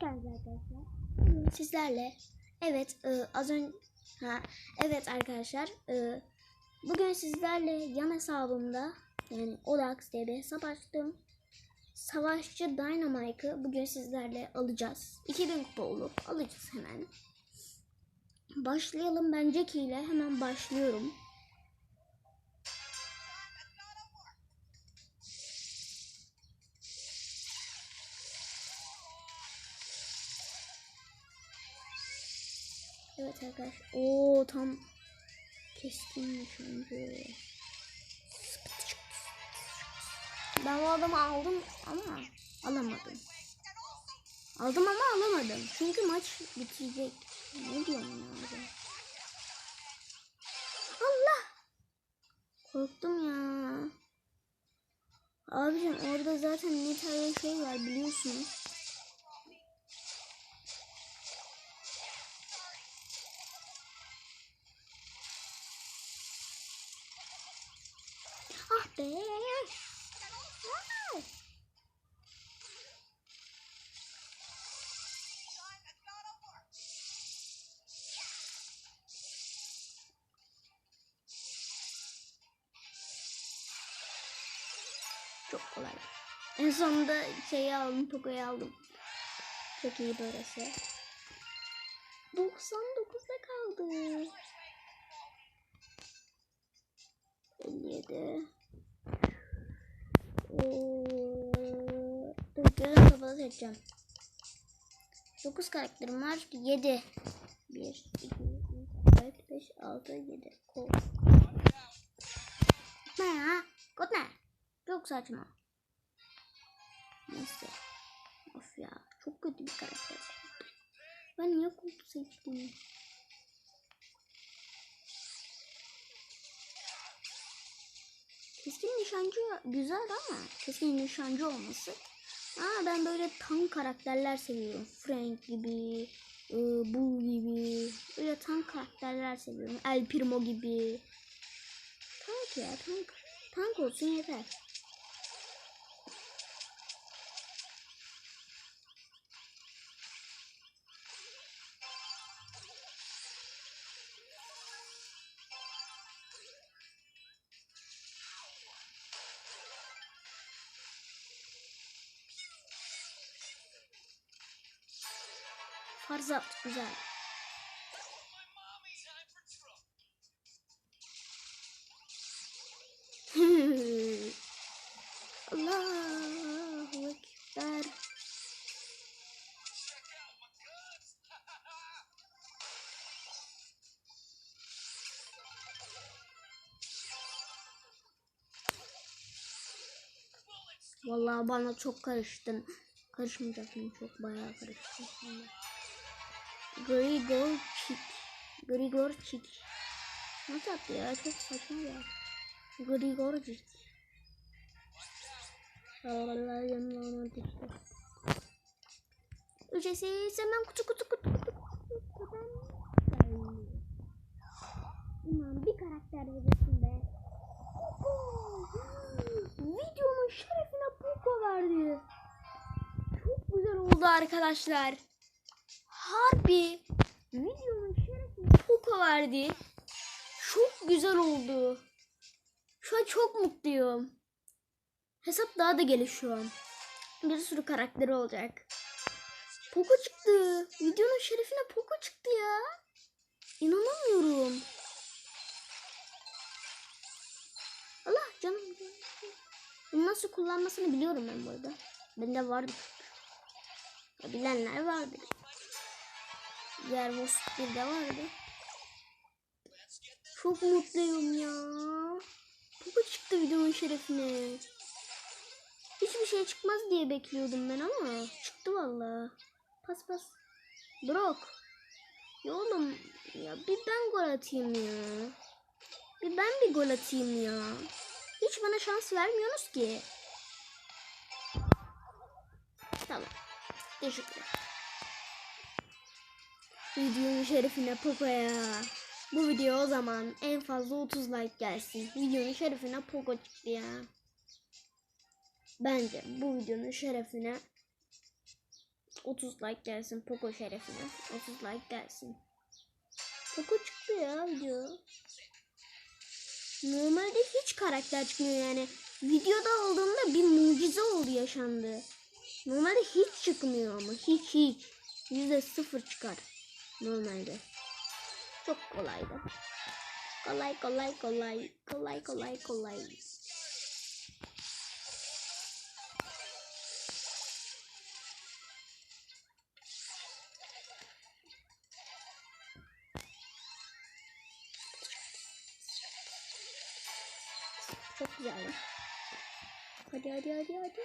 geldiniz arkadaşlar. Sizlerle evet e, az önce ha evet arkadaşlar e, bugün sizlerle yan hesabımda yani Odax diye bir hesap açtım. Savaşçı Dynamite'ı bugün sizlerle alacağız. 2000 kupa olup alacağız hemen. Başlayalım ben Jackie ile hemen başlıyorum. Evet arkadaşlar. Oo tam keskin nişancı. Ben bu adamı aldım ama alamadım. Aldım ama alamadım. Çünkü maç bitecek. Ne diyorum ya ben? Allah! Korktum ya. Abicim orada zaten ne tane şey var biliyorsunuz. Çok kolay. En sonunda şeyi aldım, Poco'yu aldım. Çok iyi burası. 99'da kaldı. 57. Gözüm kapalı seçeceğim. 9 karakterim var. 7. 1, 2, 3, 4, 5, 6, 7. Kol. Ne ya? Kod ne? Çok saçma. Neyse. Of ya. Çok kötü bir karakter. Ben niye koltu seçtim? Keskin nişancı güzel ama keskin nişancı olması. Aa ben böyle tank karakterler seviyorum. Frank gibi, e, Bull gibi. Böyle tank karakterler seviyorum. El Primo gibi. Tank ya tank. Tank olsun yeter. Farzat güzel. Allahu Ekber. Vallahi bana çok karıştın. Karışmayacaktım çok bayağı karıştın. Sana. Grigor Chick. Grigor Chick. Nasıl attı ya? Çok saçma ya. Grigor Chick. Vallahi yanına düştü. Ücretsiz hemen kutu kutu kutu kutu kutu İman bir karakter verirsin be. Poco. Videonun şerefine Poco verdi. Çok güzel oldu arkadaşlar. Harbi videonun şerefine Poco verdi. Çok güzel oldu. Şu an çok mutluyum. Hesap daha da gelişiyor. Bir sürü karakteri olacak. Poco çıktı. Videonun şerefine Poco çıktı ya. İnanamıyorum. Allah canım. Bunu nasıl kullanmasını biliyorum ben bu arada. Bende vardı. Bilenler vardır. Diğer boss bir de vardı. Çok mutluyum ya. Poco çıktı videonun şerefine. Hiçbir şey çıkmaz diye bekliyordum ben ama çıktı valla. Pas pas. Brock. Ya oğlum ya bir ben gol atayım ya. Bir ben bir gol atayım ya. Hiç bana şans vermiyorsunuz ki. Tamam. Teşekkürler. Videonun şerefine Poco'ya. Bu video o zaman en fazla 30 like gelsin. Videonun şerefine Poco çıktı ya. Bence bu videonun şerefine 30 like gelsin Poco şerefine. 30 like gelsin. Poco çıktı ya video. Normalde hiç karakter çıkmıyor yani. Videoda olduğunda bir mucize oldu yaşandı. Normalde hiç çıkmıyor ama hiç hiç. Yüzde sıfır çıkar. Normalde. Çok kolaydı. Kolay kolay kolay. Kolay kolay kolay. Çok güzel. Hadi hadi hadi hadi.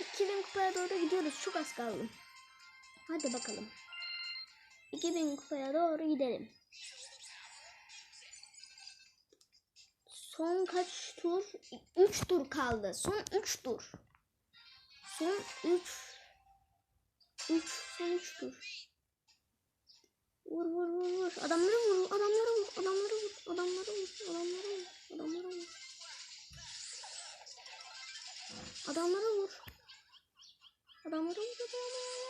2000 kupaya doğru gidiyoruz. Çok az kaldı. Hadi bakalım. 2000 kupaya doğru gidelim. Son kaç tur? 3 tur kaldı. Son 3 tur. Son 3 3 son 3 tur. Vur vur vur vur. Adamları vur. Adamları vur. Adamları vur. Adamları vur. Adamları vur. Adamları vur. Adamlara vur. Adamlara vur. Adamlara.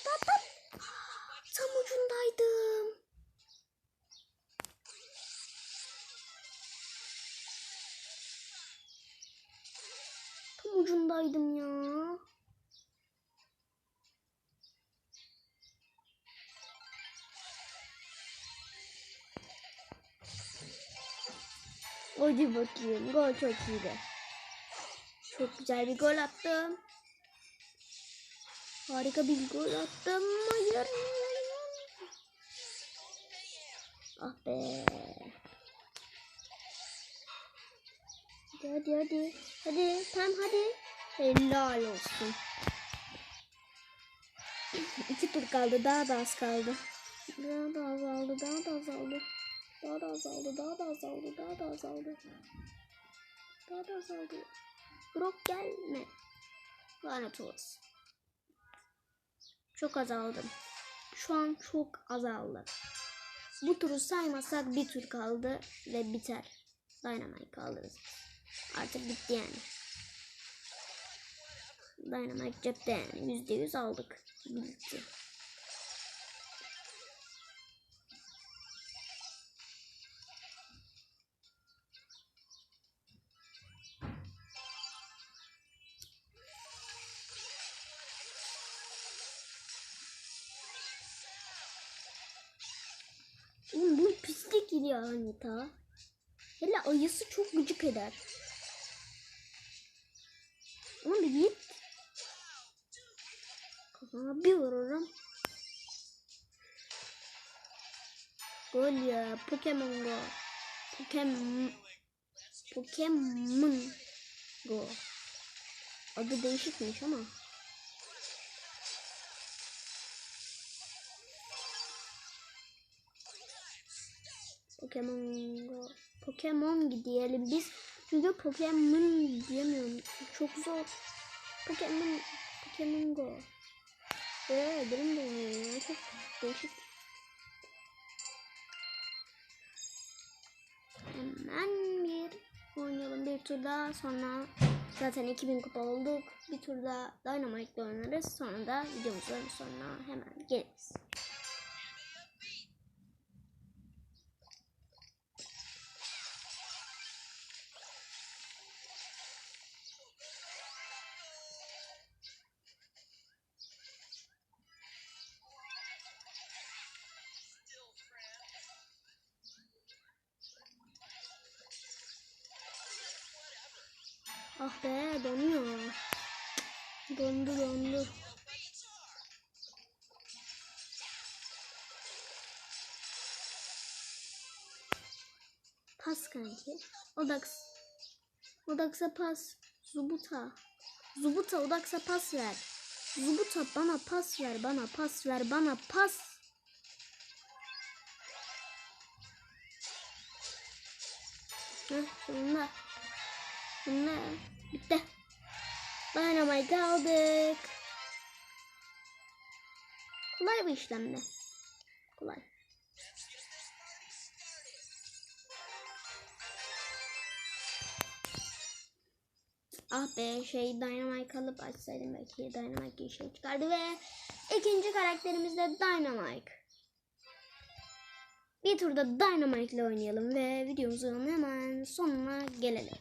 At, at, at. Tam ucundaydım. Tam ucundaydım ya. Hadi bakayım. Gol çok iyiydi. Çok güzel bir gol attım. Harika bir gol attım. Hayır. Ah be. Hadi hadi hadi. Hadi tam hadi. Helal olsun. İki tur kaldı. Daha da az kaldı. Daha da azaldı. Daha da azaldı. Daha da azaldı. Daha da azaldı. Daha da azaldı. Daha da azaldı. Brock gelme. Lanet olsun. Çok azaldım. Şu an çok azaldı. Bu turu saymazsak bir tur kaldı ve biter. Dynamite kaldırırız. Artık bitti yani. Dynamite cepte yani. Yüzde yüz aldık. Bitti. Pislik ya Anita. Hele ayısı çok gıcık eder. Ama bir git. Kafana bir vururum. Gol ya. Pokemon Go. Pokemon. Pokemon Go. Adı değişikmiş ama. Pokemon Go. Pokemon diyelim biz. Çünkü Pokemon diyemiyorum. Çok zor. Pokemon Pokemon Go. Ee, benim de ya. Çok değişik. Hemen bir oynayalım bir tur daha sonra zaten 2000 kupa olduk. Bir tur daha Dynamite'le oynarız. Sonra da videomuzun sonuna hemen geliriz. Ah be donuyor. Dondu dondu. Pas kanki. Odax. Odax'a pas. Zubuta. Zubuta Odax'a pas ver. Zubuta bana pas ver. Bana pas ver. Bana pas. Heh, sonunda. Sonunda bitti. Dynamite aldık. Kolay bu işlemde. Kolay. Ah be şey Dynamite alıp açsaydım belki Dynamite diye şey çıkardı ve ikinci karakterimiz de Dynamite. Bir turda Dynamite ile oynayalım ve videomuzun hemen sonuna gelelim.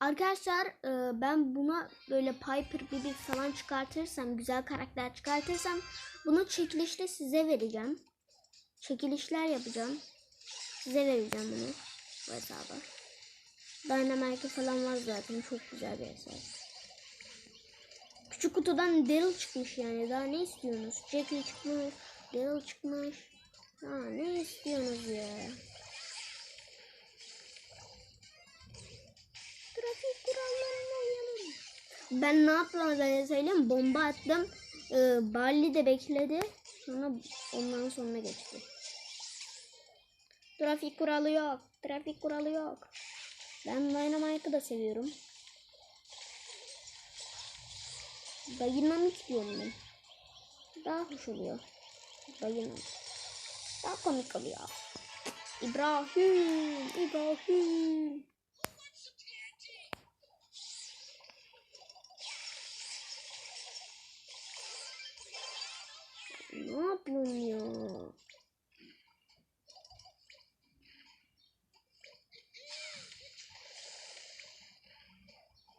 Arkadaşlar e, ben buna böyle Piper Bibi falan çıkartırsam, güzel karakter çıkartırsam bunu çekilişte size vereceğim. Çekilişler yapacağım. Size vereceğim bunu bu hesabı. Dynamite falan var zaten. Çok güzel bir hesap. Küçük kutudan Daryl çıkmış yani. Daha ne istiyorsunuz? Jackie çıkmış. Daryl çıkmış. Ha ne istiyorsunuz ya? Trafik kurallarına uyalım. Ben ne yaptım az söyleyeyim. Bomba attım. Ee, Barley de bekledi. Sonra ondan sonra geçti. Trafik kuralı yok. Trafik kuralı yok. Ben Dynamite'ı da seviyorum. Dynamite istiyorum ben. Daha hoş oluyor. Dynamite. Daha komik oluyor. İbrahim, İbrahim. Ne yapıyorsun ya?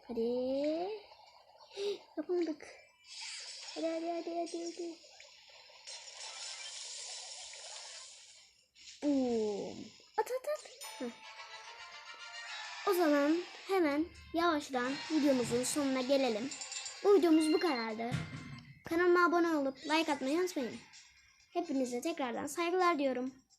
Hadi. Yapamadık. Hadi hadi hadi hadi hadi. Boom. At at at. Heh. O zaman hemen yavaştan videomuzun sonuna gelelim. Bu videomuz bu kadardı. Kanalıma abone olup like atmayı unutmayın. Hepinize tekrardan saygılar diyorum.